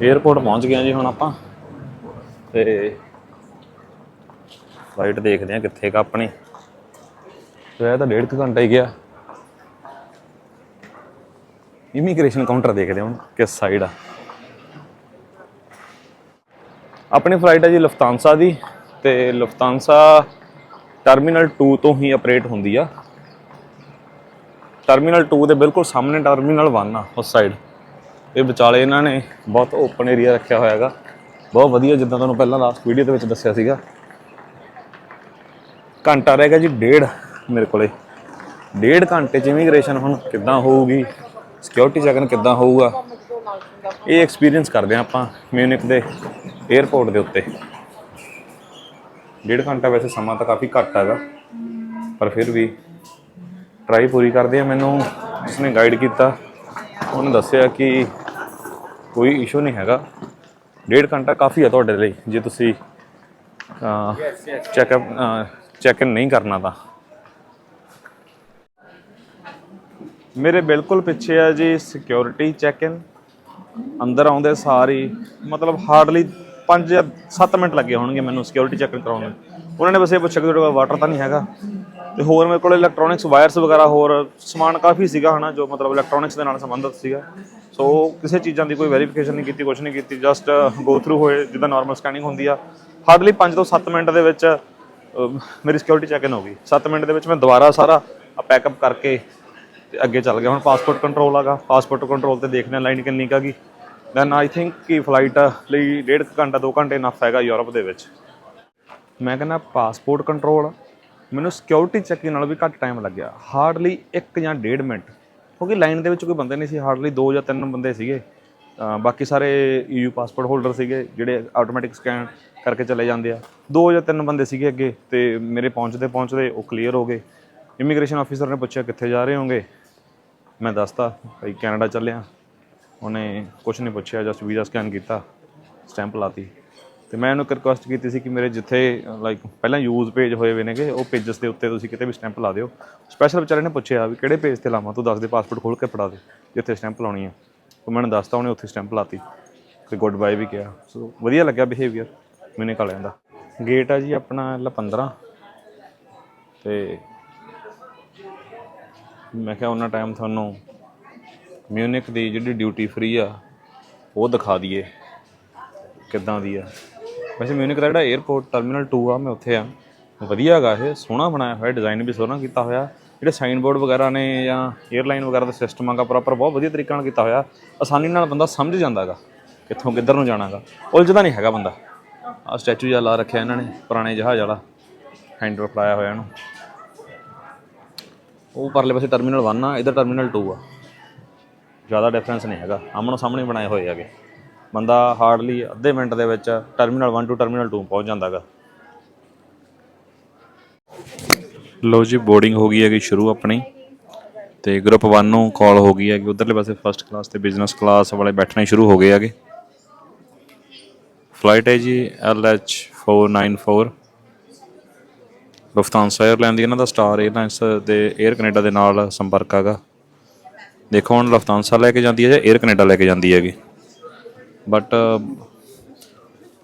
Airport ਪਹੁੰਚ ਗਏ ਜੀ ਹੁਣ ਆਪਾਂ। ਤੇ ਫਲਾਈਟ ਦੇਖਦੇ ਹਾਂ ਕਿੱਥੇ ਕ ਆਪਣੀ। ਤੇ ਤਾਂ ਡੇਢ ਕੁ ਘੰਟਾ ਹੀ ਗਿਆ। ਇਮੀਗ੍ਰੇਸ਼ਨ ਕਾਊਂਟਰ ਦੇਖਦੇ ਹਾਂ ਹੁਣ ਕਿਸ ਸਾਈਡ ਆ। ਆਪਣੀ ਫਲਾਈਟ ਹੈ ਜੀ ਲਫਤਾਂਸਾ ਦੀ ਤੇ ਲਫਤਾਂਸਾ ਟਰਮੀਨਲ 2 ਤੋਂ ਹੀ ਆਪਰੇਟ ਹੁੰਦੀ ਆ। ਟਰਮੀਨਲ 2 ਦੇ ਬਿਲਕੁਲ ਸਾਹਮਣੇ ਟਰਮੀਨਲ 1 ਆ ਉਸ ਸਾਈਡ ਇਹ ਵਿਚਾਲੇ ਇਹਨਾਂ ਨੇ ਬਹੁਤ ਓਪਨ ਏਰੀਆ ਰੱਖਿਆ ਹੋਇਆ ਹੈਗਾ ਬਹੁਤ ਵਧੀਆ ਜਿੱਦਾਂ ਤੁਹਾਨੂੰ ਪਹਿਲਾਂ ਲਾਸਟ ਵੀਡੀਓ ਦੇ ਵਿੱਚ ਦੱਸਿਆ ਸੀਗਾ। ਘੰਟਾ ਰਹਿ ਗਿਆ ਜੀ, ਡੇਢ ਮੇਰੇ ਕੋਲੇ। ਡੇਢ ਘੰਟੇ ਚ ਇਮੀਗ੍ਰੇਸ਼ਨ ਹੁਣ ਕਿੱਦਾਂ ਹੋਊਗੀ? ਸਿਕਿਉਰਿਟੀ ਚੈੱਕਨ ਕਿੱਦਾਂ ਹੋਊਗਾ? ਇਹ ਐਕਸਪੀਰੀਅੰਸ ਕਰਦੇ ਹਾਂ ਆਪਾਂ ਮਿਊਨਿਕ ਦੇ 에ਅਰਪੋਰਟ ਦੇ ਉੱਤੇ। ਡੇਢ ਘੰਟਾ ਵੈਸੇ ਸਮਾਂ ਤਾਂ ਕਾਫੀ ਘੱਟ ਹੈਗਾ। ਪਰ ਫਿਰ ਵੀ ਟਰਾਈ ਪੂਰੀ ਕਰਦੇ ਆ ਮੈਨੂੰ ਉਸਨੇ ਗਾਈਡ ਕੀਤਾ। ਉਹਨੇ ਦੱਸਿਆ ਕਿ ਕੋਈ ਇਸ਼ੂ ਨਹੀਂ ਹੈਗਾ। ਡੇਢ ਘੰਟਾ ਕਾਫੀ ਹੈ ਤੁਹਾਡੇ ਲਈ ਜੇ ਤੁਸੀਂ ਚੈੱਕਅਪ ਚੈੱਕ ਇਨ ਨਹੀਂ ਕਰਨਾ ਤਾਂ। ਮੇਰੇ ਬਿਲਕੁਲ ਪਿੱਛੇ ਆ ਜੀ ਸਿਕਿਉਰਿਟੀ ਚੈੱਕ ਇਨ ਅੰਦਰ ਆਉਂਦੇ ਸਾਰੀ ਮਤਲਬ ਹਾਰਡਲੀ 5 ਜਾਂ 7 ਮਿੰਟ ਲੱਗੇ ਹੋਣਗੇ ਮੈਨੂੰ ਸਿਕਿਉਰਿਟੀ ਚੈੱਕ ਕਰਾਉਣ ਨੂੰ। ਉਹਨਾਂ ਨੇ ਬਸ ਇਹ ਪੁੱਛਿਆ ਕਿ ਤੁਹਾਡੇ ਕੋਲ ਵਾਟਰ ਤਾਂ ਨਹੀਂ ਹੈਗਾ। ਤੇ ਹੋਰ ਮੇਰੇ ਕੋਲ ਇਲੈਕਟ੍ਰੋਨਿਕਸ ਵਾਇਰਸ ਵਗੈਰਾ ਹੋਰ ਸਮਾਨ ਕਾਫੀ ਸੀਗਾ ਹਨਾ, ਜੋ ਮਤਲਬ ਇਲੈਕਟ੍ਰੋਨਿਕਸ ਦੇ ਨਾਲ ਸੰਬੰਧਿਤ ਸੀਗਾ। ਸੋ ਕਿਸੇ ਚੀਜ਼ਾਂ ਦੀ ਕੋਈ ਵੈਰੀਫਿਕੇਸ਼ਨ ਨਹੀਂ ਕੀਤੀ ਕੁਝ ਨਹੀਂ ਕੀਤੀ ਜਸਟ ਗੋ ਥਰੂ ਹੋਏ, ਜਿੱਦਾਂ ਨਾਰਮਲ ਸਕੈਨਿੰਗ ਹੁੰਦੀ ਆ। ਹਾਰਡਲੀ 5 ਤੋਂ 7 ਮਿੰਟ ਦੇ ਵਿੱਚ ਮੇਰੀ ਸਿਕਿਉਰਿਟੀ ਚੈੱਕ ਇਨ ਹੋ ਗਈ। 7 ਮਿੰਟ ਦੇ ਵਿੱਚ ਮੈਂ ਦੁਬਾਰਾ ਸਾਰਾ ਪੈਕਅਪ ਕਰਕੇ ਤੇ ਅੱਗੇ ਚੱਲ ਗਿਆ। ਹੁਣ ਪਾਸਪੋਰਟ ਕੰਟਰੋਲ ਆਗਾ ਪਾਸਪੋਰਟ ਕੰਟਰੋਲ ਤੇ ਦੇਖਦੇ ਹਾਂ ਲਾਈਨ ਕਿੰਨੀ ਕੁ ਹੈਗੀ ਦੈਨ ਆਈ ਥਿੰਕ ਕਿ ਫਲਾਈਟ ਲਈ ਡੇਢ ਕੁ ਘੰਟਾ 2 ਘੰਟੇ ਨਫ ਹੈਗਾ ਯੂਰਪ ਦੇ ਵਿੱਚ। ਮੈਂ ਕਹਿੰਦਾ ਪਾਸਪੋਰਟ ਕੰਟਰੋਲ ਮੈਨੂੰ ਸਿਕਿਉਰਿਟੀ ਚੈਕਿੰਗ ਨਾਲ ਵੀ ਘੱਟ ਟਾਈਮ ਲੱਗਿਆ। ਹਾਰਡਲੀ 1 ਜਾਂ 1.5 ਮਿੰਟ। ਕਿਉਂਕਿ ਲਾਈਨ ਦੇ ਵਿੱਚ ਕੋਈ ਬੰਦੇ ਨਹੀਂ ਸੀ ਹਾਰਡਲੀ 2 ਜਾਂ 3 ਬੰਦੇ ਸੀਗੇ। ਬਾਕੀ ਸਾਰੇ ਯੂ ਪਾਸਪੋਰਟ ਹੋਲਡਰ ਸੀਗੇ, ਜਿਹੜੇ ਆਟੋਮੈਟਿਕ ਸਕੈਨ ਕਰਕੇ ਚਲੇ ਜਾਂਦੇ ਆ। 2 ਜਾਂ 3 ਬੰਦੇ ਸੀਗੇ ਅੱਗੇ ਤੇ ਮੇਰੇ ਪਹੁੰਚਦੇ ਪਹੁੰਚਦੇ ਉਹ ਕਲੀਅਰ ਹੋ ਗਏ। ਇਮੀਗ੍ਰੇਸ਼ਨ ਆਫੀਸਰ ਨੇ ਪੁੱਛਿਆ, ਕਿੱਥੇ ਜਾ ਰਹੇ ਹੋਗੇ? ਮੈਂ ਦੱਸਤਾ, ਭਾਈ ਕੈਨੇਡਾ ਚੱਲਿਆ। ਉਹਨੇ ਕੁਝ ਨਹੀਂ ਪੁੱਛਿਆ ਜਸਟ ਵੀਜ਼ਾ ਸਕੈਨ ਕੀਤਾ ਸਟੈਂਪ ਲਾਤੀ। ਤੇ ਮੈਂ ਉਹਨੂੰ ਰਿਕੁਐਸਟ ਕੀਤੀ ਸੀ ਕਿ ਮੇਰੇ ਜਿੱਥੇ ਲਾਈਕ ਪਹਿਲਾਂ ਯੂਜ਼ ਪੇਜ ਹੋਏ ਹੋਏ ਨੇਗੇ, ਉਹ ਪੇਜਸ ਦੇ ਉੱਤੇ ਤੁਸੀਂ ਕਿਤੇ ਵੀ ਸਟੈਂਪ ਲਾ ਦਿਓ। ਸਪੈਸ਼ਲ ਵਿਚਾਰੇ ਨੇ ਪੁੱਛਿਆ ਵੀ ਕਿਹੜੇ ਪੇਜ ਤੇ ਲਾਵਾਂ, ਤੂੰ ਦੱਸ ਦੇ ਪਾਸਪੋਰਟ ਖੋਲ ਕੇ ਫੜਾ ਦੇ, ਜਿੱਥੇ ਸਟੈਂਪ ਲਾਉਣੀ ਹੈ ਉਹ ਮੈਨੂੰ ਦੱਸਤਾ, ਉਹਨੇ ਉੱਥੇ ਸਟੈਂਪ ਲਾਤੀ। ਤੇ ਗੁੱਡ ਬਾਏ ਵੀ ਕਿਹਾ। ਸੋ ਵਧੀਆ ਲੱਗਿਆ ਬਿਹੇਵੀਅਰ ਮੈਨੇ ਕਾਲਿਆਂ ਦਾ। ਗੇਟ ਆ ਜੀ ਆਪਣਾ ਲ 15 ਤੇ ਮੈਂ ਕਿਹਾ ਉਹਨਾਂ ਟਾਈਮ ਤੁਹਾਨੂੰ ਮਿਊਨਿਕ ਦੀ ਜਿਹੜੀ ਡਿਊਟੀ ਫ੍ਰੀ ਆ, ਉਹ ਦਿਖਾ ਦਈਏ। ਕਿੱਦਾਂ ਦੀ ਆ? ਵੈਸੇ ਮਿਊਨਿਕ ਦਾ ਜਿਹੜਾ 에어ਪੋਰਟ ਟਰਮੀਨਲ 2 ਆ, ਮੈਂ ਉੱਥੇ ਆ। ਵਧੀਆ ਹੈਗਾ ਇਹ, ਸੋਹਣਾ ਬਣਾਇਆ ਹੋਇਆ ਡਿਜ਼ਾਈਨ ਵੀ ਸੋਹਣਾ ਕੀਤਾ ਹੋਇਆ। ਜਿਹੜੇ ਸਾਈਨ ਬੋਰਡ ਵਗੈਰਾ ਨੇ ਜਾਂ 에ਅਰਲਾਈਨ ਵਗੈਰਾ ਦਾ ਸਿਸਟਮ ਆਗਾ ਪ੍ਰੋਪਰ ਬਹੁਤ ਵਧੀਆ ਤਰੀਕੇ ਨਾਲ ਕੀਤਾ ਹੋਇਆ। ਆਸਾਨੀ ਨਾਲ ਬੰਦਾ ਸਮਝ ਜਾਂਦਾਗਾ ਕਿੱਥੋਂ ਕਿੱਧਰ ਨੂੰ ਜਾਣਾਗਾ ਉਲਝਦਾ ਨਹੀਂ ਹੈਗਾ ਬੰਦਾ। ਆ ਸਟੈਚੂ ਜਿਹਾ ਲਾ ਰੱਖਿਆ ਇਹਨਾਂ ਨੇ, ਪੁਰਾਣੇ ਜਹਾਜ਼ ਵਾਲਾ। ਹੈਂਡਲ ਫੜਾਇਆ ਹੋਇਆ ਇਹਨੂੰ। ਉਹ ਪਰਲੇ ਪਾਸੇ ਟਰਮੀਨਲ 1 ਆ, ਇਧਰ ਟਰਮੀਨਲ 2 ਆ। ਜ਼ਿਆਦਾ ਡਿਫਰੈਂਸ ਨਹੀਂ ਹੈਗਾ। ਆਮਣੋ ਸਾਹਮਣੇ ਬਣਾਏ ਹੋਏ ਹੈਗੇ। ਬੰਦਾ ਹਾਰਡਲੀ ਅੱਧੇ ਮਿੰਟ ਦੇ ਵਿੱਚ ਟਰਮੀਨਲ 1 ਟੂ ਟਰਮੀਨਲ 2 ਪਹੁੰਚ ਜਾਂਦਾ ਜਾਂਦਾਗਾ। ਲੋ ਜੀ ਬੋਰਡਿੰਗ ਹੋ ਗਈ ਹੈਗੀ ਸ਼ੁਰੂ ਆਪਣੀ। ਤੇ ਗਰੁੱਪ 1 ਨੂੰ ਕਾਲ ਹੋ ਗਈ ਹੈ ਕਿ ਉਧਰਲੇ ਪਾਸੇ ਫਰਸਟ ਕਲਾਸ ਤੇ ਬਿਜ਼ਨਸ ਕਲਾਸ ਵਾਲੇ ਬੈਠਣੇ ਸ਼ੁਰੂ ਹੋ ਗਏ ਹੈਗੇ। ਫਲਾਈਟ ਹੈ ਜੀ LH 494 ਲੁਫਤਾਂਸਾ 에ਅਰਲਾਈਨ ਦੀ ਇਹਨਾਂ ਦਾ ਸਟਾਰ ਏਅਰਲਾਈਨਸ ਦੇ 에ਅਰ ਕੈਨੇਡਾ ਦੇ ਨਾਲ ਸੰਪਰਕ ਹੈਗਾ। ਦੇਖੋ, ਹੁਣ ਲੁਫਤਾਂਸਾ ਲੈ ਕੇ ਜਾਂਦੀ ਹੈ ਜਾਂ 에ਅਰ ਕੈਨੇਡਾ ਲੈ ਕੇ ਜਾਂਦੀ ਹੈਗੀ? ਬਟ uh,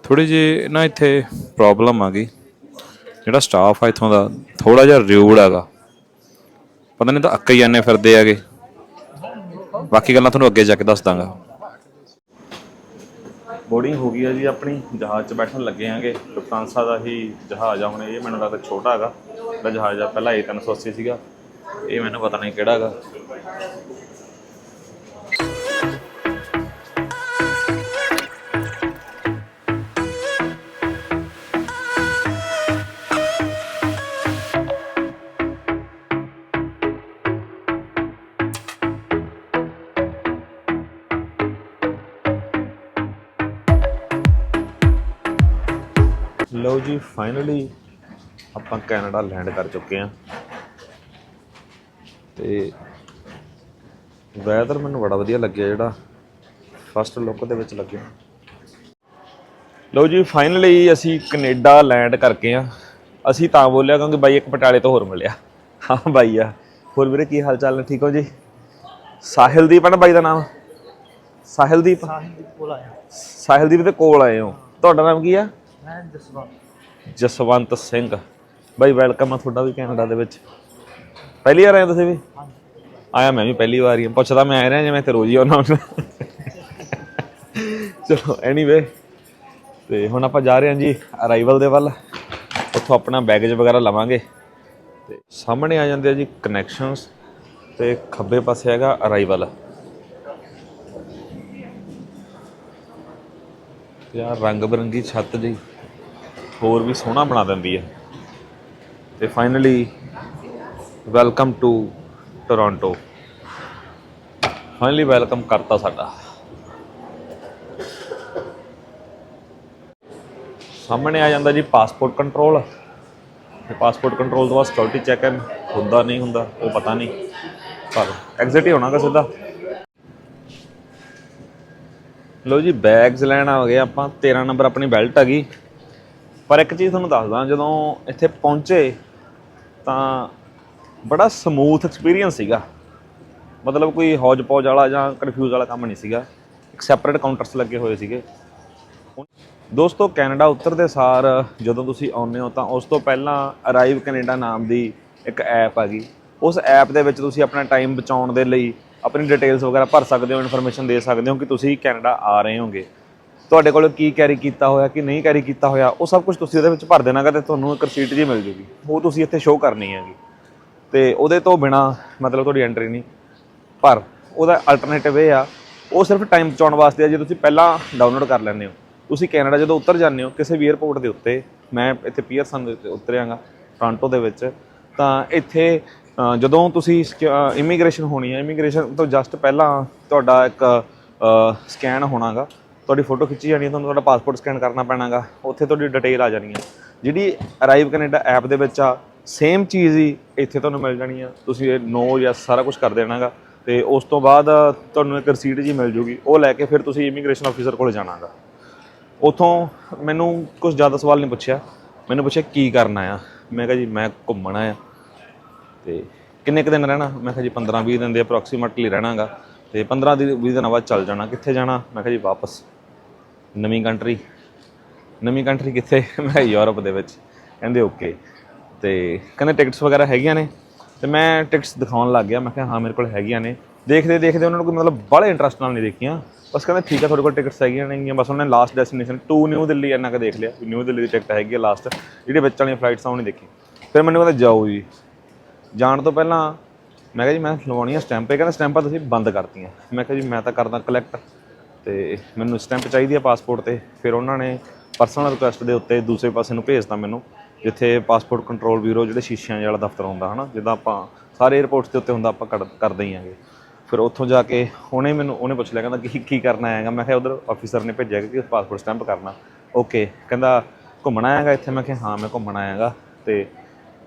ਥੋੜੀ ਜਿਹੀ ਨਾ ਇੱਥੇ ਪ੍ਰੋਬਲਮ ਆ ਗਈ। ਜਿਹੜਾ ਸਟਾਫ ਆ ਇਥੋਂ ਦਾ ਥੋੜਾ ਜਿਹਾ ਰਿਊਡ ਹੈਗਾ। ਪਤਾ ਨਹੀਂ ਤਾਂ ਅੱਕੇ ਹੀ ਜਾਂਦੇ ਫਿਰਦੇ ਹੈਗੇ। ਬਾਕੀ ਗੱਲਾਂ ਤੁਹਾਨੂੰ ਅੱਗੇ ਜਾ ਕੇ ਦੱਸ ਦਾਂਗਾ। ਬੋਰਡਿੰਗ ਹੋ ਗਈ ਹੈ ਜੀ ਆਪਣੀ, ਜਹਾਜ਼ 'ਚ ਬੈਠਣ ਲੱਗੇ ਆਂਗੇ। ਲੁਫਤਾਂਸਾ ਦਾ ਹੀ ਜਹਾਜ਼ ਆ ਹੁਣ, ਇਹ ਮੈਨੂੰ ਲੱਗਦਾ ਛੋਟਾ ਹੈਗਾ। ਜਿਹੜਾ ਜਹਾਜ਼ ਆ, ਪਹਿਲਾਂ A380 ਸੀਗਾ। ਇਹ ਮੈਨੂੰ ਪਤਾ ਨਹੀਂ ਕਿਹੜਾ ਹੈਗਾ। ਲਓ ਜੀ ਫਾਈਨਲੀ ਆਪਾਂ ਕੈਨੇਡਾ ਲੈਂਡ ਕਰ ਚੁੱਕੇ ਹਾਂ। ਤੇ ਵੈਦਰ ਮੈਨੂੰ ਬੜਾ ਵਧੀਆ ਲੱਗਿਆ ਜਿਹੜਾ। ਫਸਟ ਲੁੱਕ ਦੇ ਵਿੱਚ ਲੱਗਿਆ। ਲਓ ਜੀ ਫਾਈਨਲੀ ਅਸੀਂ ਕੈਨੇਡਾ ਲੈਂਡ ਕਰਕੇ ਆ ਅਸੀਂ ਤਾਂ ਬੋਲਿਆ ਕਿਉਂਕਿ ਬਾਈ ਇੱਕ ਪਟਿਆਲੇ ਤੋਂ ਹੋਰ ਮਿਲਿਆ। ਹਾਂ ਬਾਈ ਆ। ਹੋਰ ਵੀਰੇ ਕੀ ਹਾਲ ਚਾਲ ਨੇ? ਠੀਕ ਹੋ ਜੀ? ਸਾਹਿਲਦੀਪ ਹੈ ਨਾ ਬਾਈ ਦਾ ਨਾਮ? ਸਾਹਿਲਦੀਪ? ਸਾਹਿਲ ਦੇ ਕੋਲ ਆਇਆ। ਸਾਹਿਲਦੀਪ ਦੇ ਕੋਲ ਆਏ ਹੋ। ਤੁਹਾਡਾ ਨਾਮ ਕੀ ਆ? ਮੈਂ ਜਸਵੰਤ। ਜਸਵੰਤ ਸਿੰਘ। ਬਾਈ ਵੈਲਕਮ ਆ ਤੁਹਾਡਾ ਵੀ ਕੈਨੇਡਾ ਦੇ ਵਿੱਚ। ਪਹਿਲੀ ਵਾਰ ਆਏ ਹੋ ਤੁਸੀਂ ਵੀ? ਆਇਆ ਮੈਂ ਵੀ ਪਹਿਲੀ ਵਾਰ ਹੀ ਹਾਂ। ਪੁੱਛਦਾ ਮੈਂ ਆ ਰਿਹਾ ਜਿਵੇਂ ਤੇ ਰੋਜ਼ ਹੀ ਆਉਣਾ। ਹੁੰਦਾ ਚਲੋ ਐਨੀਵੇ ਤੇ ਹੁਣ ਆਪਾਂ ਜਾ ਰਹੇ ਹਾਂ ਜੀ ਅਰਾਈਵਲ ਦੇ ਵੱਲ। ਉੱਥੋਂ ਆਪਣਾ ਬੈਗੇਜ ਵਗੈਰਾ ਲਵਾਂਗੇ। ਤੇ ਸਾਹਮਣੇ ਆ ਜਾਂਦੇ ਆ ਜੀ ਕਨੈਕਸ਼ਨਸ ਤੇ ਖੱਬੇ ਪਾਸੇ ਹੈਗਾ ਅਰਾਈਵਲ ਯਾਰ ਰੰਗ ਬਰੰਗੀ ਛੱਤ ਜੀ। ਹੋਰ ਵੀ ਸੋਹਣਾ ਬਣਾ ਦਿੰਦੀ ਹੈ। ਤੇ finally welcome to Toronto finally welcome ਕਰਤਾ ਸਾਡਾ। ਸਾਹਮਣੇ ਆ ਜਾਂਦਾ ਜੀ ਪਾਸਪੋਰਟ ਕੰਟਰੋਲ ਤੇ ਪਾਸਪੋਰਟ ਕੰਟਰੋਲ ਤੋਂ ਬਾਅਦ ਸਿਕਿਉਰਿਟੀ ਚੈੱਕ ਇਨ ਹੁੰਦਾ ਨਹੀਂ ਹੁੰਦਾ, ਉਹ ਪਤਾ ਨਹੀਂ। ਪਰ ਐਗਜ਼ਿਟ ਹੀ ਹੋਣਾਗਾ ਸਿੱਧਾ। ਲੋ ਜੀ ਬੈਗਸ ਲੈਣ ਆ ਗਏ ਆਪਾਂ 13 ਨੰਬਰ ਆਪਣੀ ਬੈਲਟ ਹੈਗੀ ਪਰ ਇੱਕ ਚੀਜ਼ ਤੁਹਾਨੂੰ ਦੱਸਦਾ, ਜਦੋਂ ਇੱਥੇ ਪਹੁੰਚੇ ਤਾਂ ਬੜਾ ਸਮੂਥ ਐਕਸਪੀਰੀਅੰਸ ਸੀਗਾ। ਮਤਲਬ ਕੋਈ ਹੌਜ ਪੌਜ ਵਾਲਾ ਜਾਂ ਕਨਫਿਊਜ਼ ਵਾਲਾ ਕੰਮ ਨਹੀਂ ਸੀਗਾ। ਇੱਕ ਸੈਪਰੇਟ ਕਾਊਂਟਰਸ ਲੱਗੇ ਹੋਏ ਸੀਗੇ। ਦੋਸਤੋ, ਕੈਨੇਡਾ ਉਤਰਦੇ ਸਾਰ ਜਦੋਂ ਤੁਸੀਂ ਆਉਂਦੇ ਹੋ ਤਾਂ ਉਸ ਤੋਂ ਪਹਿਲਾਂ ਅਰਾਈਵ ਕੈਨੇਡਾ ਨਾਮ ਦੀ ਇੱਕ ਐਪ ਹੈਗੀ ਉਸ ਐਪ ਦੇ ਵਿੱਚ ਤੁਸੀਂ ਆਪਣਾ ਟਾਈਮ ਬਚਾਉਣ ਦੇ ਲਈ ਆਪਣੀ ਡਿਟੇਲਸ ਵਗੈਰਾ ਭਰ ਸਕਦੇ ਹੋ ਇਨਫੋਰਮੇਸ਼ਨ ਦੇ ਸਕਦੇ ਹੋ ਕਿ ਤੁਸੀਂ ਕੈਨੇਡਾ ਆ ਰਹੇ ਹੋਗੇ। ਤੁਹਾਡੇ ਕੋਲ ਕੀ ਕੈਰੀ ਕੀਤਾ ਹੋਇਆ, ਕਿ ਨਹੀਂ ਕੈਰੀ ਕੀਤਾ ਹੋਇਆ, ਉਹ ਸਭ ਕੁਝ ਤੁਸੀਂ ਉਹਦੇ ਵਿੱਚ ਭਰ ਦੇਣਾਗਾ ਤੇ ਤੁਹਾਨੂੰ ਇੱਕ ਰਸੀਟ ਜੀ ਮਿਲ ਜੂਗੀ। ਉਹ ਤੁਸੀਂ ਇੱਥੇ ਸ਼ੋਅ ਕਰਨੀ ਹੈਗੀ। ਤੇ ਉਹਦੇ ਤੋਂ ਬਿਨਾ ਮਤਲਬ ਤੁਹਾਡੀ ਐਂਟਰੀ ਨਹੀਂ। ਪਰ ਉਹਦਾ ਅਲਟਰਨੇਟਿਵ ਇਹ ਆ, ਉਹ ਸਿਰਫ ਟਾਈਮ ਬਚਾਉਣ ਵਾਸਤੇ ਆ, ਜੇ ਤੁਸੀਂ ਪਹਿਲਾਂ ਡਾਊਨਲੋਡ ਕਰ ਲੈਂਦੇ ਹੋ। ਤੁਸੀਂ ਕੈਨੇਡਾ ਜਦੋਂ ਉਤਰ ਜਾਂਦੇ ਹੋ, ਕਿਸੇ ਵੀ 에ਅਰਪੋਰਟ ਦੇ ਉੱਤੇ, ਮੈਂ ਇੱਥੇ ਪੀਅਰਸਨ ਦੇ ਉੱਤੇ ਉਤਰਿਆਗਾ ਟੋਰਾਂਟੋ ਦੇ ਵਿੱਚ, ਤਾਂ ਇੱਥੇ ਜਦੋਂ ਤੁਸੀਂ ਇਮੀਗ੍ਰੇਸ਼ਨ ਹੋਣੀ ਹੈ ਇਮੀਗ੍ਰੇਸ਼ਨ ਤੋਂ ਜਸਟ ਪਹਿਲਾਂ ਤੁਹਾਡਾ ਇੱਕ ਸਕੈਨ ਹੋਣਾਗਾ। ਤੁਹਾਡੀ ਫੋਟੋ ਖਿੱਚੀ ਜਾਣੀ ਹੈ, ਤੁਹਾਨੂੰ ਤੁਹਾਡਾ ਪਾਸਪੋਰਟ ਸਕੈਨ ਕਰਨਾ ਪੈਣਾਗਾ, ਉੱਥੇ ਤੁਹਾਡੀ ਡਿਟੇਲ ਆ ਜਾਣੀ ਹੈ। ਜਿਹੜੀ ਅਰਾਈਵ ਕੈਨੇਡਾ ਐਪ ਦੇ ਵਿੱਚ ਆ ਸੇਮ ਚੀਜ਼ ਹੀ ਇੱਥੇ ਤੁਹਾਨੂੰ ਮਿਲ ਜਾਣੀ ਆ ਤੁਸੀਂ ਇਹ ਨੋ ਜਾਂ ਸਾਰਾ ਕੁਝ ਕਰ ਦੇਣਾਗਾ ਤੇ ਉਸ ਤੋਂ ਬਾਅਦ ਤੁਹਾਨੂੰ ਇੱਕ ਰਸੀਟ ਜੀ ਮਿਲ ਜੂਗੀ, ਉਹ ਲੈ ਕੇ ਫਿਰ ਤੁਸੀਂ ਇਮੀਗ੍ਰੇਸ਼ਨ ਆਫੀਸਰ ਕੋਲ ਜਾਣਾਗਾ। ਉਥੋਂ ਮੈਨੂੰ ਕੁਝ ਜ਼ਿਆਦਾ ਸਵਾਲ ਨਹੀਂ ਪੁੱਛਿਆ। ਮੈਨੂੰ ਪੁੱਛਿਆ, ਕੀ ਕਰਨਾ ਆ? ਮੈਂ ਕਿਹਾ ਜੀ, ਮੈਂ ਘੁੰਮਣਾ ਆ। ਤੇ ਕਿੰਨੇ ਕੁ ਦਿਨ ਰਹਿਣਾ? ਮੈਂ ਕਿਹਾ ਜੀ 15 20 ਦਿਨ ਦੇ ਅਪਰੋਕਸੀਮੇਟਲੀ ਰਹਿਣਾਗਾ। ਤੇ 15 ਦਿਨ 20 ਦਿਨਾਂ ਬਾਅਦ ਚੱਲ ਜਾਣਾ। ਕਿੱਥੇ ਜਾਣਾ? ਮੈਂ ਕਿਹਾ ਜੀ, ਵਾਪਸ। ਨਵੀਂ ਕੰਟਰੀ ਨਵੀਂ ਕੰਟਰੀ ਕਿੱਥੇ? ਮੈਂ ਯੂਰਪ ਦੇ ਵਿੱਚ। ਕਹਿੰਦੇ ਓਕੇ ਤੇ ਕਹਿੰਦੇ ਟਿਕਟਸ ਵਗੈਰਾ ਹੈਗੀਆਂ ਨੇ। ਤੇ ਮੈਂ ਟਿਕਟਸ ਦਿਖਾਉਣ ਲੱਗ ਗਿਆ। ਮੈਂ ਕਿਹਾ, ਹਾਂ, ਮੇਰੇ ਕੋਲ ਹੈਗੀਆਂ ਨੇ। ਦੇਖਦੇ ਦੇਖਦੇ ਉਹਨਾਂ ਨੂੰ ਕੋਈ ਮਤਲਬ ਬੜੇ ਇੰਟਰਸਟ ਨਾਲ ਨਹੀਂ ਦੇਖੀਆਂ। ਬਸ ਕਹਿੰਦੇ, ਠੀਕ ਹੈ ਤੁਹਾਡੇ ਕੋਲ ਟਿਕਟਸ ਹੈਗੀਆਂ ਨੇਗੀਆਂ ਬਸ ਉਹਨਾਂ ਨੇ last destination to New Delhi ਇੰਨਾ ਕੁ ਦੇਖ ਲਿਆ। ਨਿਊ ਦਿੱਲੀ ਦੀ ਟਿਕਟ ਹੈਗੀ ਹੈ ਲਾਸਟ ਜਿਹੜੇ ਵਿੱਚ ਵਾਲੀਆਂ ਫਲਾਈਟਸ ਆ, ਉਹ ਦੇਖੀ ਫਿਰ ਮੈਨੂੰ ਕਹਿੰਦਾ, ਜਾਓ ਜੀ। ਜਾਣ ਤੋਂ ਪਹਿਲਾਂ ਮੈਂ ਕਿਹਾ ਜੀ, ਮੈਂ ਲਵਾਉਣੀਆਂ ਸਟੈਂਪ। ਇਹ ਕਹਿੰਦਾ, ਸਟੈਂਪਾਂ ਤੁਸੀਂ ਬੰਦ ਕਰਤੀਆਂ। ਮੈਂ ਕਿਹਾ ਜੀ, ਮੈਂ ਤਾਂ ਕਰਦਾ ਕਲੈਕਟ ਤੇ ਮੈਨੂੰ ਸਟੈਂਪ ਚਾਹੀਦੀ ਆ ਪਾਸਪੋਰਟ ਤੇ। ਫਿਰ ਉਹਨਾਂ ਨੇ ਪਰਸਨਲ ਰਿਕੁਐਸਟ ਦੇ ਉੱਤੇ ਦੂਸਰੇ ਪਾਸੇ ਨੂੰ ਭੇਜਤਾ ਮੈਨੂੰ ਜਿੱਥੇ ਪਾਸਪੋਰਟ ਕੰਟਰੋਲ ਬਿਊਰੋ ਜਿਹੜੇ ਸ਼ੀਸ਼ਿਆਂ ਵਾਲਾ ਦਫ਼ਤਰ ਹੁੰਦਾ ਹਨਾ ਜਿੱਦਾਂ ਆਪਾਂ ਸਾਰੇ 에ਅਰਪੋਰਟਸ ਦੇ ਉੱਤੇ ਹੁੰਦਾ ਆਪਾਂ ਕਰ- ਕਰਦੇ ਹੀ ਆਂਗੇ। ਫਿਰ ਉੱਥੋਂ ਜਾ ਕੇ ਉਹਨੇ ਮੈਨੂੰ ਉਹਨੇ ਪੁੱਛ ਲਿਆ ਕਹਿੰਦਾ ਕੀ ਕੀ ਕਰਨਾ ਹੈਗਾ? ਮੈਂ ਕਿਹਾ ਉਧਰ ਆਫੀਸਰ ਨੇ ਭੇਜਿਆ ਕਿ ਪਾਸਪੋਰਟ ਸਟੈਂਪ ਕਰਨਾ। ਓਕੇ ਕਹਿੰਦਾ ਘੁੰਮਣਾ ਹੈਗਾ ਇੱਥੇ? ਮੈਂ ਕਿਹਾ ਹਾਂ ਮੈਂ ਘੁੰਮਣਾ ਹੈਗਾ। ਤੇ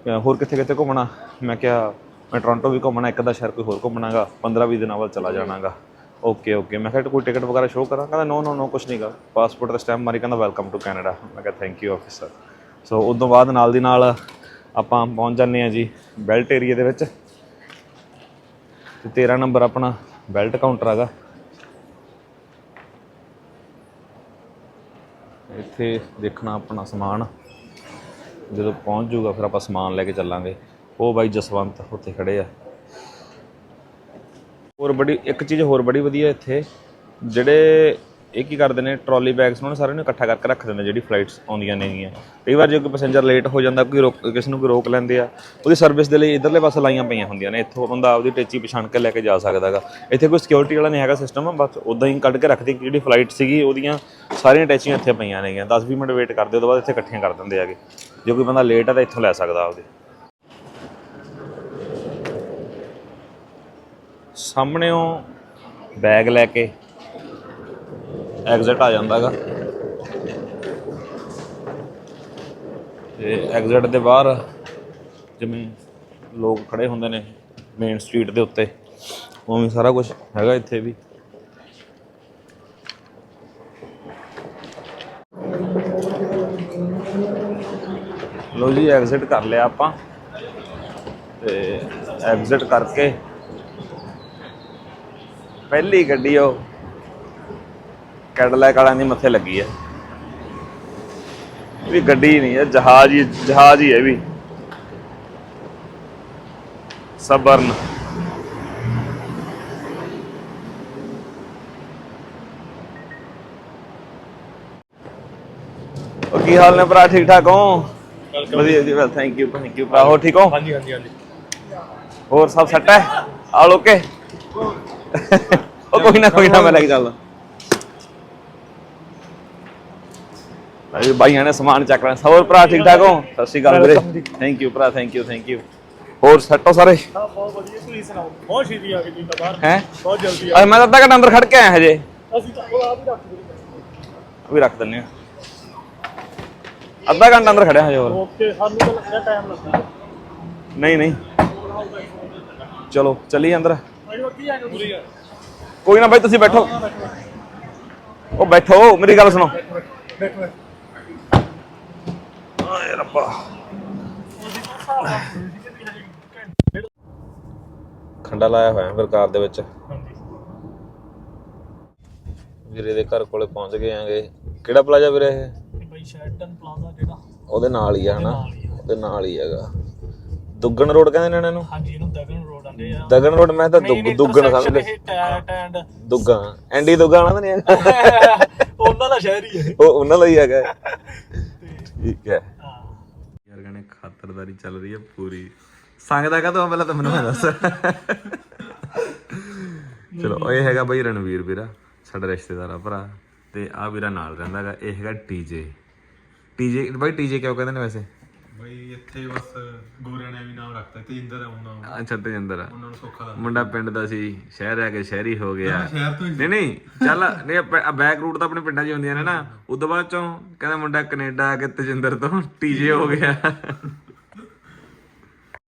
ਅ, ਹੋਰ ਕਿੱਥੇ ਕਿੱਥੇ ਘੁੰਮਣਾ? ਮੈਂ ਕਿਹਾ ਮੈਂ ਟੋਰਾਂਟੋ ਵੀ ਘੁੰਮਣਾ ਇੱਕ ਦਾ ਸ਼ਹਿਰ ਕੋਈ ਹੋਰ ਘੁੰਮਣਾਗਾ 15 20 ਦਿਨਾਂ ਬਾਅਦ ਚਲਾ ਜਾਣਾਗਾ ਓਕੇ ਓਕੇ ਮੈਂ ਕਿਹਾ ਕੋਈ ਟਿਕਟ ਵਗੈਰਾ ਸ਼ੋਅ ਕਰਾਂ? ਕਹਿੰਦਾ ਨੋ ਨੋ ਨੋ ਕੁਛ ਨਹੀਂਗਾ ਪਾਸਪੋਰਟ ਦਾ ਸਟੈਂਪ ਮਾਰੀ, ਕਹਿੰਦਾ ਵੈਲਕਮ ਟੂ ਕੈਨੇਡਾ ਮੈਂ ਕਿਹਾ ਥੈਂਕ ਯੂ ਆਫੀਸਰ ਸੋ ਉਸ ਤੋਂ ਬਾਅਦ ਨਾਲ ਦੀ ਨਾਲ ਆਪਾਂ ਪਹੁੰਚ ਜਾਂਦੇ ਆ ਜੀ ਬੈਲਟ ਏਰੀਆ ਦੇ ਵਿੱਚ। ਤੇ 13 ਨੰਬਰ ਆਪਣਾ ਬੈਲਟ ਕਾਊਂਟਰ ਹੈਗਾ। ਇੱਥੇ ਦੇਖਣਾ ਆਪਣਾ ਸਮਾਨ। ਜਦੋਂ ਪਹੁੰਚ ਜਾਊਗਾ, ਫਿਰ ਆਪਾਂ ਸਮਾਨ ਲੈ ਕੇ ਚੱਲਾਂਗੇ। ਉਹ ਬਾਈ ਜਸਵੰਤ ਉੱਥੇ ਖੜੇ ਆ। ਹੋਰ ਬੜੀ, ਇੱਕ ਚੀਜ਼ ਹੋਰ ਬੜੀ ਵਧੀਆ ਇੱਥੇ, ਜਿਹੜੇ ਇਹ ਕੀ ਕਰਦੇ ਨੇ ਟਰਾਲੀ ਬੈਗਸ ਨੂੰ ਨਾ ਸਾਰਿਆਂ ਨੂੰ ਇਕੱਠਾ ਕਰਕੇ ਰੱਖ ਦਿੰਦੇ ਜਿਹੜੀ ਫਲਾਈਟਸ ਆਉਂਦੀਆਂ ਨੇਗੀਆਂ ਕਈ ਵਾਰ ਜੇ ਕੋਈ ਪੈਸੇਂਜਰ ਲੇਟ ਹੋ ਜਾਂਦਾ, ਕੋਈ ਰੋਕ, ਕਿਸੇ ਨੂੰ ਕੋਈ ਰੋਕ ਲੈਂਦੇ ਆ, ਉਹਦੀ ਸਰਵਿਸ ਦੇ ਲਈ ਇਧਰਲੇ ਪਾਸੇ ਲਾਈਆਂ ਪਈਆਂ ਹੁੰਦੀਆਂ ਨੇ, ਇੱਥੋਂ ਬੰਦਾ ਆਪਦੀ ਟੇਚੀ ਪਛਾਣ ਕੇ ਲੈ ਕੇ ਜਾ ਸਕਦਾਗਾ। ਇੱਥੇ ਕੋਈ ਸਿਕਿਉਰਿਟੀ ਵਾਲਾ ਨਹੀਂ ਹੈਗਾ ਸਿਸਟਮ ਬਸ ਉਦਾਂ ਹੀ ਕੱਢ ਕੇ ਰੱਖਦੇ, ਜਿਹੜੀ ਫਲਾਈਟ ਸੀਗੀ, ਉਹਦੀਆਂ ਸਾਰੀਆਂ ਟੈਚੀਆਂ ਇੱਥੇ ਪਈਆਂ ਨੇਗੀਆਂ। 10-20 ਮਿੰਟ ਵੇਟ ਕਰਦੇ, ਉਹਦੇ ਬਾਅਦ ਇੱਥੇ ਇਕੱਠੀਆਂ ਕਰ ਦਿੰਦੇ ਆਗੇ ਜੇ ਕੋਈ ਬੰਦਾ ਲੇਟ ਆ, ਤਾਂ ਇੱਥੋਂ ਲੈ ਸਕਦਾ ਆਪਦੇ। ਸਾਹਮਣੇੋਂ ਬੈਗ ਲੈ ਕੇ ਐਗਜ਼ਿਟ ਆ ਜਾਂਦਾਗਾ। ਤੇ ਐਗਜ਼ਿਟ ਦੇ ਬਾਹਰ ਜਿਵੇਂ ਲੋਕ ਖੜੇ ਹੁੰਦੇ ਨੇ ਮੇਨ ਸਟਰੀਟ ਦੇ ਉੱਤੇ, ਉਵੇਂ ਸਾਰਾ ਕੁਝ ਹੈਗਾ ਇੱਥੇ ਵੀ। ਲੋ ਜੀ, ਐਗਜ਼ਿਟ ਕਰ ਲਿਆ ਆਪਾਂ। ਤੇ ਐਗਜ਼ਿਟ ਕਰਕੇ ਪਹਿਲੀ ਗੱਡੀ ਉਹ ਕੈਡਲੈਕ ਵਾਲਿਆਂ ਦੀ ਮੱਥੇ ਲੱਗੀ ਹੈ ਇਹ ਵੀ ਗੱਡੀ ਨਹੀਂ ਹੈ ਜਹਾਜ਼ ਹੀ ਜਹਾਜ਼ ਹੀ ਹੈ ਵੀ। ਸਬਰਨ। ਉਹ ਕੀ ਹਾਲ ਨੇ ਭਰਾ ਠੀਕ ਠਾਕ ਹੋ? ਵਧੀਆ ਜੀ well thank you thank you ਭਰਾ। ਹੋ ਠੀਕ ਹੋ? ਹਾਂਜੀ ਹਾਂਜੀ ਹਾਂਜੀ। ਹੋਰ ਸਭ ਸੈੱਟ ਹੈ? ਆਲ ਓਕੇ ਉਹ ਕੋਈ ਨਾ ਕੋਈ ਨਾ ਮੈਂ ਲੈ ਕੇ ਚੱਲਦਾ ਭਾਈ ਭਾਈਆਂ ਨੇ ਸਮਾਨ ਚੱਕ ਰਹੇ ਹੋਰ ਭਰਾ ਠੀਕ ਠਾਕ ਹੋ ਸਤਿ ਸ਼੍ਰੀ ਅਕਾਲ ਵੀਰੇ Welcome ਜੀ। ਥੈਂਕ ਯੂ ਭਰਾ ਥੈਂਕ ਯੂ ਥੈਂਕ ਯੂ ਹੋਰ ਸੈੱਟ ਹੋ ਸਾਰੇ ਹਾਂ ਬਹੁਤ ਵਧੀਆ ਤੁਸੀਂ ਸੁਣਾਓ ਬਹੁਤ ਛੇਤੀ ਆ ਗਏ ਤੁਸੀਂ ਤਾਂ ਬਾਹਰ ਹੈ ਬਹੁਤ ਜਲਦੀ ਅਰੇ ਮੈਂ ਤਾਂ ਅੱਧਾ ਘੰਟਾ ਅੰਦਰ ਖੜ ਕੇ ਆਇਆ ਹਜੇ ਅਸੀਂ ਤਾਂ ਉਹ ਆਪ ਹੀ ਰੱਖ ਦਿੰਦੇ ਉਹ ਵੀ ਰੱਖ ਦਿੰਨੇ ਆ ਅੱਧਾ ਘੰਟਾ ਅੰਦਰ ਖੜਿਆ ਹਜੇ ਹੋਰ ਓਕੇ ਸਾਨੂੰ ਤਾਂ ਲੱਗਿਆ ਟਾਈਮ ਲੱਗਦਾ ਨਹੀਂ ਨਹੀਂ ਚਲੋ ਚੱਲੀਏ ਅੰਦਰ ਅਜੇ ਕੀ ਆ ਪੂਰੀ ਆ ਕੋਈ ਨਾ ਬਾਈ ਤੁਸੀਂ ਬੈਠੋ। ਉਹ ਬੈਠੋ ਮੇਰੀ ਗੱਲ ਸੁਣੋ। ਬੈਠੋ ਆਏ ਰੱਬਾ। ਖੰਡਾ ਲਾਇਆ ਹੋਇਆ ਫਿਰ ਕਾਰ ਦੇ ਵਿੱਚ। ਵੀਰੇ ਦੇ ਘਰ ਕੋਲੇ ਪਹੁੰਚ ਗਏ ਆਂਗੇ ਕਿਹੜਾ ਪਲਾਜ਼ਾ ਵੀਰੇ ਇਹ? ਇਹ ਬਈ ਸ਼ੈਰਟਨ ਪਲਾਜ਼ਾ ਜਿਹੜਾ। ਉਹਦੇ ਨਾਲ ਹੀ ਆ ਹਨਾ। ਉਹਦੇ ਨਾਲ ਹੀ ਹੈਗਾ। ਦੁੱਗਣ ਰੋਡ ਕਹਿੰਦੇ ਨੇ ਇਹਨਾਂ ਨੂੰ? ਹਾਂਜੀ ਇਹਨੂੰ ਦਗਨ ਆ ਦਗਣ ਰੋਡ ਮੈਂ ਤਾਂ ਦੁੱਗ- ਦੁੱਗਣ ਸਮਝ ਟੈਟ ਐਂਡ ਦੁੱਗਾ। ਐਂਡੀ ਦੁੱਗਾ ਵਾਲਾ ਤਾਂ ਨਹੀਂ ਹੈਗਾ। ਉਹਨਾਂ ਦਾ ਸ਼ਹਿਰ ਹੀ ਹੈ। ਉਹ ਉਹਨਾਂ ਦਾ ਹੀ ਹੈਗਾ। ਠੀਕ ਹੈ। ਹਾਂ। ਯਾਰ ਕਹਨੇ ਖਾਤਰਦਾਰੀ ਚੱਲ ਰਹੀ ਹੈ ਪੂਰੀ। ਸੰਗਦਾ ਕਾ ਪਹਿਲਾਂ ਤਾਂ ਮੈਨੂੰ ਇਹ ਦੱਸ। ਚਲੋ ਇਹ ਹੈਗਾ ਬਈ ਰਣਵੀਰ ਵੀਰਾ ਸਾਡਾ ਰਿਸ਼ਤੇਦਾਰ ਆ ਭਰਾ। ਤੇ ਆ ਵੀਰਾ ਨਾਲ ਰਹਿੰਦਾ ਹੈਗਾ ਇਹ ਹੈਗਾ ਟੀਜੇ ਟੀਜੇ ਬਾਈ ਟੀਜੇ ਕਿਉਂ ਕਹਿੰਦੇ ਨੇ ਵੈਸੇ? ਬਈ ਇੱਥੇ ਬਸ ਗੋਰਿਆਂ ਨੇ ਵੀ ਨਾਮ ਰੱਖਤਾ ਤੇਜਿੰਦਰ ਹੈ ਉਹਨਾਂ ਅੱਛਾ ਤੇਜਿੰਦਰ ਉਹਨਾਂ ਨੂੰ ਸੌਖਾ ਲੱਗਦਾ। ਮੁੰਡਾ ਪਿੰਡ ਦਾ ਸੀ ਸ਼ਹਿਰ ਆ ਕੇ ਸ਼ਹਿਰੀ ਹੋ ਗਿਆ। ਸ਼ਹਿਰ ਤੋਂ ਹੀ ਨਹੀਂ ਨਹੀਂ ਚੱਲ ਨਹੀਂ ਬੈਕ ਰੂਟ ਤਾਂ ਆਪਣੇ ਪਿੰਡਾਂ 'ਚ ਹੁੰਦੀਆਂ ਨੇ ਨਾ। ਉਦੋਂ ਬਾਅਦ ਚੋਂ ਕਹਿੰਦਾ ਮੁੰਡਾ ਕੈਨੇਡਾ ਆ ਕੇ ਤੇਜਿੰਦਰ ਤੋਂ ਟੀਜੇ ਹੋ ਗਿਆ।